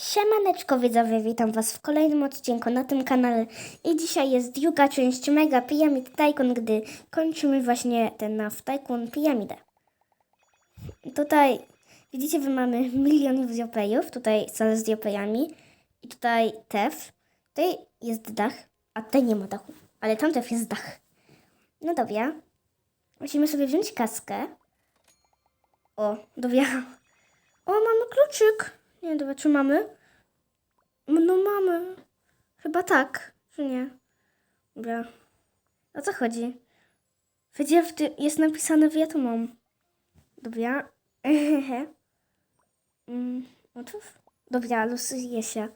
Siemaneczko widzowie, witam was w kolejnym odcinku na tym kanale i dzisiaj jest druga część Mega Pyramid Tycoon, gdy kończymy właśnie ten NAF Tycoon Piramidę. Tutaj widzicie, wy mamy milionów diopejów, tutaj salę z diopejami i tutaj tef, tutaj jest dach, a tutaj nie ma dachu, ale tam tef jest dach. No dobra, musimy sobie wziąć kaskę. O, dobra. O, mamy kluczyk. Nie, dobra, czy mamy? No mamy. Chyba tak, czy nie? Dobra. O co chodzi? Wiecie, w ty- jest napisane ja to mam. Dobra. mm, gotów? Dobra, losuję się.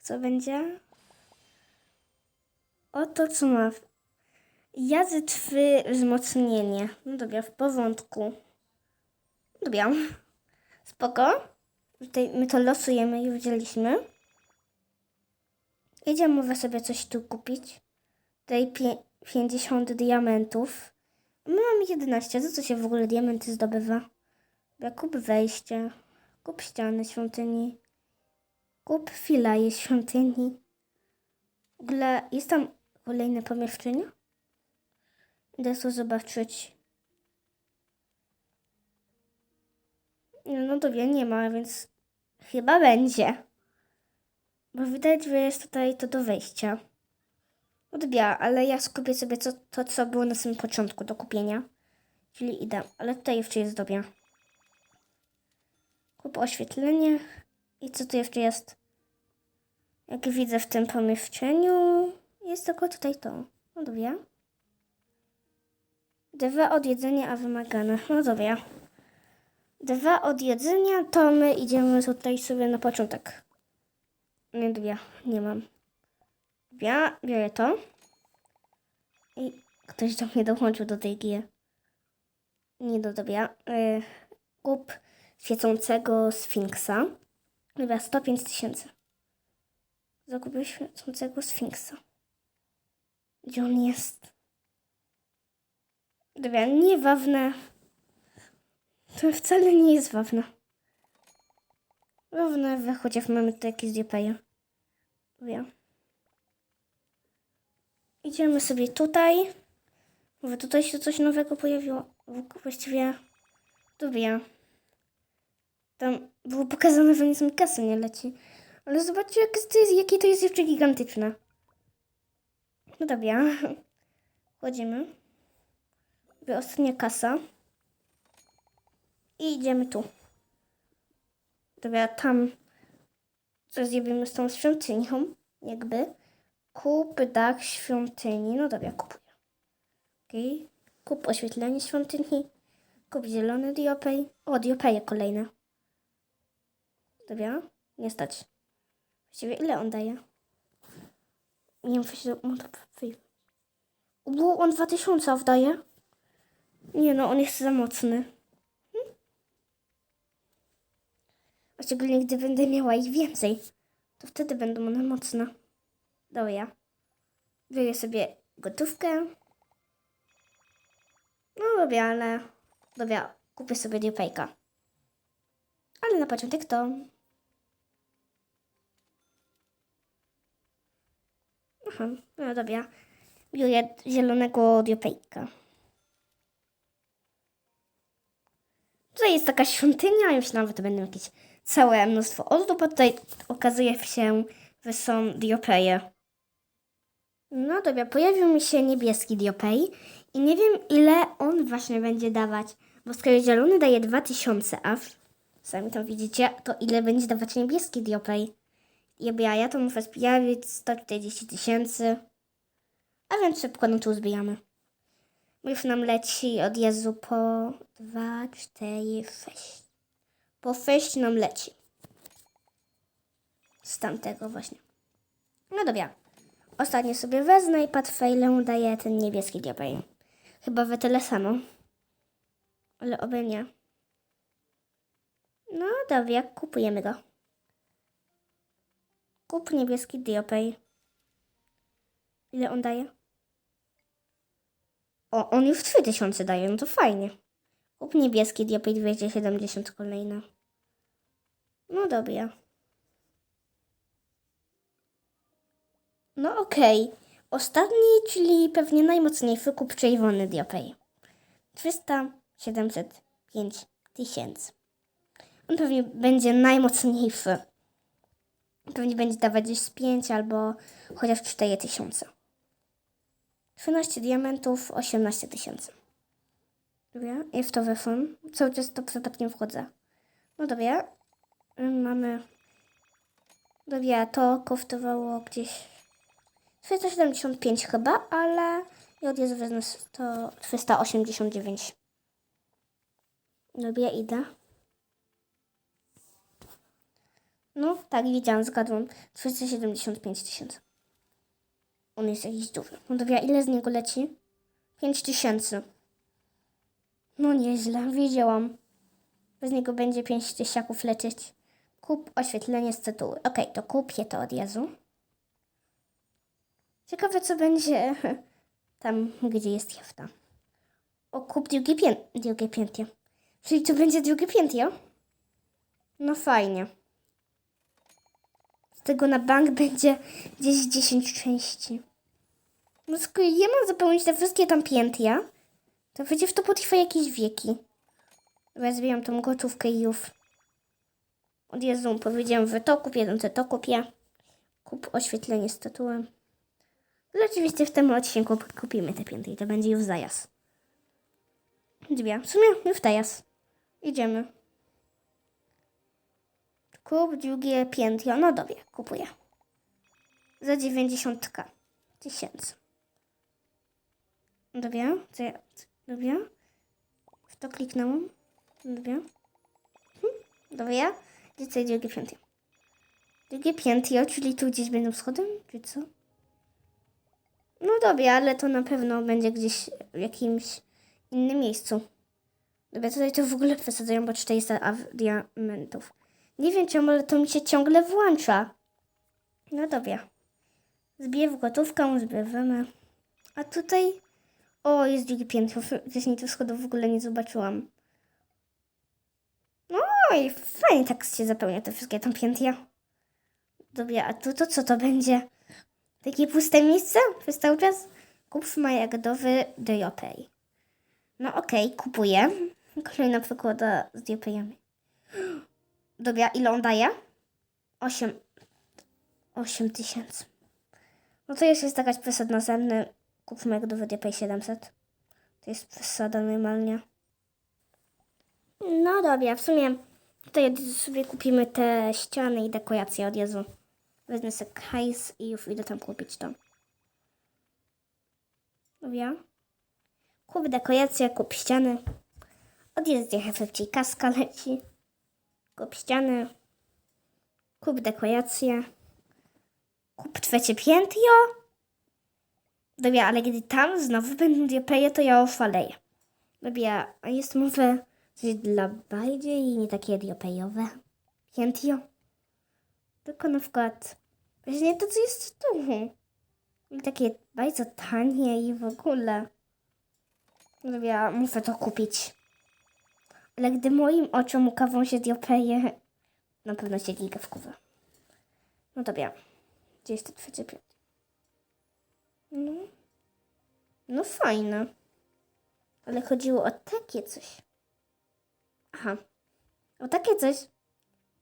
Co będzie? Oto co ma. Jazdy twy wzmocnienie. No dobra, w porządku. Dobra. Spoko. Tutaj my to losujemy i wzięliśmy. Idziemy sobie coś tu kupić. Tutaj pie- 50 diamentów. My mamy 11. Za co się w ogóle diamenty zdobywa? Kup wejście. Kup ściany świątyni. Kup filaje świątyni. W ogóle jest tam kolejne pomieszczenie? Idę tu zobaczyć. No to wie, nie ma, więc chyba będzie. Bo widać, że jest tutaj to do wejścia. Odbia, ale ja skupię sobie co, to, co było na samym początku do kupienia. Czyli idę, ale tutaj jeszcze jest dobia. Kup oświetlenie. I co tu jeszcze jest? Jak widzę w tym pomieszczeniu, jest tylko tutaj to. No dobra. Dwa od jedzenia, a wymagane. No dobra. Dwa od jedzenia, to my idziemy tutaj sobie na początek. Nie, dwie, nie mam. Ja biorę to. I ktoś do mnie dołączył do tej gry. Nie do dobia. Yy, kup świecącego sfinksa. Dobra, 105 tysięcy. Zakupię świecącego sfinksa. Gdzie on jest? Dobra, niewawne. Wcale nie jest wawne. Wawne, chociaż mamy tu jakieś diapeje. Dobra. Idziemy sobie tutaj. Mówię, tutaj się coś nowego pojawiło. Właściwie, dobra. Tam było pokazane, że nic mi kasy nie leci. Ale zobaczcie, jak to jest, jakie to jest jeszcze gigantyczne. No dobra. Chodzimy. Ostatnia kasa. I idziemy tu. Dobra, tam co zrobimy z tą świątynią, jakby. Kup dach świątyni. No dobra, kupuję. Okej. Kup oświetlenie świątyni. Kup zielony diopej. O, diopeje kolejne. Dobra, nie stać. Właściwie ile on daje? Nie wiem, się on to. Bo on 2000 wdaje. Nie no, on jest za mocny. Szczególnie gdy będę miała ich więcej, to wtedy będą one mocne. Dobra. Biorę sobie gotówkę. No dobra, ale... Dobra, kupię sobie diopejka. Ale na początek to... Aha, no dobra. Biorę zielonego diopejka. Tutaj jest taka świątynia, już nawet będą jakieś całe mnóstwo ozdób, a tutaj okazuje się, że są diopeje. No dobra, pojawił mi się niebieski diopej i nie wiem ile on właśnie będzie dawać, bo skoro zielony daje 2000, a w- sami to widzicie, to ile będzie dawać niebieski diopej. Dobra, ja to muszę zbijać 140 tysięcy, a więc szybko no tu zbijamy. Już nam leci od Jezu po 2, 4, 6. Po 6 nam leci. Z tamtego właśnie. No dobra. Ostatnie sobie wezmę i padfejlę daję ten niebieski diabeł. Chyba we tyle samo. Ale oby nie. No dobra, kupujemy go. Kup niebieski diopej. Ile on daje? O, on już 3000 daje, no to fajnie. Kup niebieski diopej 270 kolejne. No dobra. No okej. Ostatni, czyli pewnie najmocniejszy kup czerwony diopej. 300, 700, 5 tysięcy. On pewnie będzie najmocniejszy. Pewnie będzie dawać gdzieś z 5 albo chociaż 4 tysiące. 13 diamentów, 18 tysięcy. Dobra, w to weszłam. Cały czas to przypadkiem wchodzę. No dobra. Mamy... Dobra, to kosztowało gdzieś 475 chyba, ale od razu wezmę to 389. Dobra, idę. No, tak, widziałam, zgadłam. 375 tysięcy. On jest jakiś duży. No dobra, ile z niego leci? 5 tysięcy. No nieźle, wiedziałam. Z niego będzie 5 tysiaków lecieć. Kup oświetlenie z tytułu. Okej, to kupię to od razu. Ciekawe, co będzie tam, gdzie jest jachta. O, kup drugie, pię piętro. Czyli to będzie drugie piętro? No fajnie. Z tego na bank będzie gdzieś 10 części. No skoro ja mam zapełnić te wszystkie tam piętria, to przecież to potrwa jakieś wieki. Zbieram tą gotówkę i już. Od Jezu powiedziałem, że to kupię, no to to kupię. Kup oświetlenie z tytułem. Ale oczywiście w tym odcinku kupimy te pięty i to będzie już zajazd. Dwie. W sumie już zajazd. Idziemy. Kup drugie piętro. No dobra, kupuję. Za 90 tysięcy. Dobra, co ja... Dobra. W to kliknęłam. Dobra. Hm. Gdzie co drugie piętro? Drugie piętro, czyli tu gdzieś będą schody, czy co? No dobra, ale to na pewno będzie gdzieś w jakimś innym miejscu. Dobra, tutaj to w ogóle przesadzają, bo 400 av- diamentów. Nie wiem czemu, ale to mi się ciągle włącza. No dobra. Zbiew gotówkę, zbieramy. A tutaj... O, jest drugie piętro. Wcześniej tych schodów w ogóle nie zobaczyłam. I fajnie tak się zapełnia te wszystkie tam piętra. Dobra, a tu to co to będzie? Takie puste miejsce przez cały czas? Kup jagodowy Diopay. No okej, kupuję. Kolejna przykłada z Diopayami. Dobra, ile on daje? 8. 8 tysięcy. No to już jest jakaś przesada następny. Kup jagodowy Diopay 700. To jest przesada normalnie. No dobra, w sumie tutaj sobie kupimy te ściany i dekoracje od Jezu. Wezmę sobie hajs i już idę tam kupić to. Dobra. Kup dekoracje, kup ściany. Od gdzie szybciej kaska leci. Kup ściany. Kup dekoracje. Kup trzecie piętro. Dobra, ale gdy tam znowu będą diopeje, to ja oszaleję. Dobra, a jest może coś dla bardziej nie takie diopejowe? Piętro? Tylko na przykład właśnie to, co jest tu. I takie bardzo tanie i w ogóle. No ja muszę to kupić. Ale gdy moim oczom ukawą się diopeje, na pewno się giga w kuwę. No dobra. Gdzie jest to trzecie piąte? No. No fajne. Ale chodziło o takie coś. Aha. O takie coś.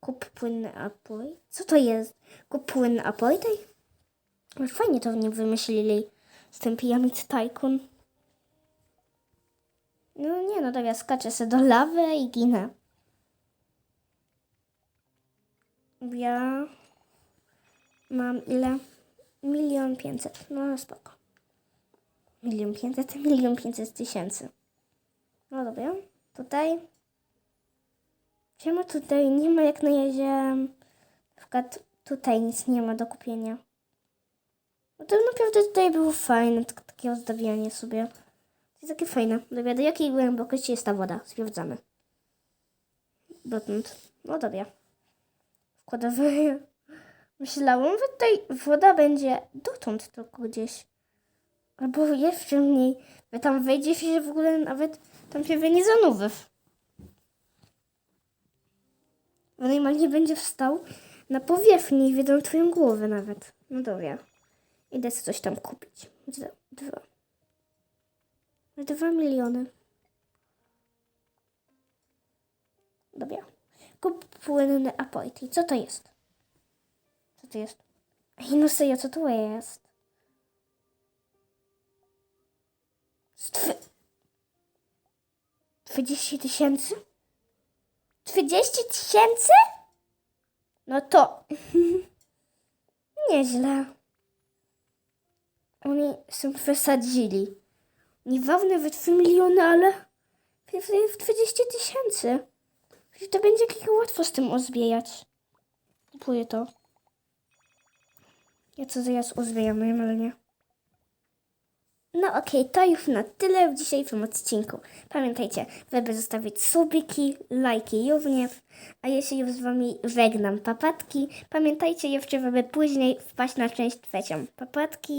Kup płynny apoj. Co to jest? Kup płynny apoj? Już fajnie to nie wymyślili z tym Pyramid Tycoon. No nie no, dobra, skaczę sobie do lawy i ginę. Ja mam ile? Milion pięćset. No spoko. Milion pięćset, milion pięćset tysięcy. No dobra, tutaj Czemu tutaj nie ma jak na jezie? Na przykład tutaj nic nie ma do kupienia. No to naprawdę tutaj było fajne, tak, takie ozdabianie sobie. To jest takie fajne. Dobra, do jakiej głębokości jest ta woda? Sprawdzamy. Dotąd. No dobra. Wkładamy. Myślałam, że tutaj woda będzie dotąd tylko gdzieś. Albo jeszcze mniej. Bo tam wejdzie się w ogóle nawet tam się wynie zanówów. Normalnie będzie wstał na powierzchni widzą twoją głowę nawet. No dobra. Idę sobie coś tam kupić. Dwa. Dwa, miliony. Dobra. Kup płynny apojty. Co to jest? Co to jest? Ej, no serio, co to jest? Stwy... 20 tysięcy? 30 tysięcy? No to... Nieźle. Oni są wysadzili. Nie ważne w 3 miliony, ale w, w, w 20 tysięcy. To będzie kilka łatwo z tym uzbierać. Kupuję to. Ja co zaraz uzbieram normalnie. No okej, to już na tyle w dzisiejszym odcinku. Pamiętajcie, żeby zostawić subiki, lajki również. A jeśli już z wami żegnam papatki, pamiętajcie jeszcze, żeby później wpaść na część trzecią. Papatki!